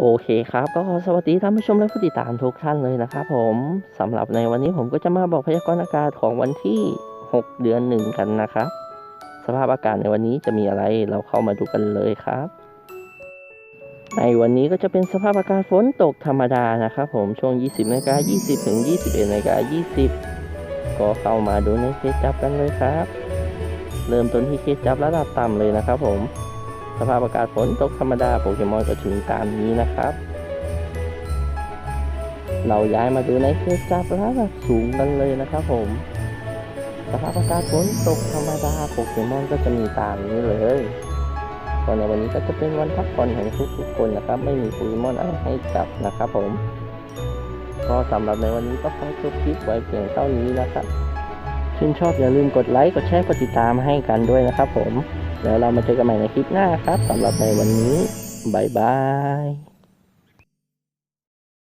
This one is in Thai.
โอเคครับก็สวัสดีท่านผู้ชมและผู้ติดตามทุกท่านเลยนะครับผมสำหรับในวันนี้ผมก็จะมาบอกพยากรณ์อากาศของวันที่ 6 เดือนหนึ่งกันนะครับสภาพอากาศในวันนี้จะมีอะไรเราเข้ามาดูกันเลยครับ ในวันนี้ก็จะเป็นสภาพอากาศฝนตกธรรมดานะครับผมช่วง 20นาฬิกา20 ถึง 21นาฬิกา20 ก็เข้ามาดูในเคสจับกันเลยครับ เริ่มต้นที่เคสจับระดับต่ำเลยนะครับผม สภาพอากาศฝนตกธรรมดาโปเกมอนก็ถึงตามนี้นะครับ เราย้ายมาดูในเคสจับระดับสูงกันเลยนะครับผมสภาพอากาศฝนตกธรรมดาโปเกมอนก็จะมีตามนี้เลยก็ในวันนี้ก็จะเป็นวันพักผ่อนของทุกๆคนนะครับ ไม่มีโปเกมอนอะไรให้จับนะครับผมก็สำหรับในวันนี้ก็ขอจบคลิปไว้เพียงเท่านี้นะครับชื่นชอบอย่าลืมกดไลค์กดแชร์กดติดตามให้กันด้วยนะครับผม แล้วเรามาเจอกันใหม่ในคลิปหน้าครับสำหรับในวันนี้บายบาย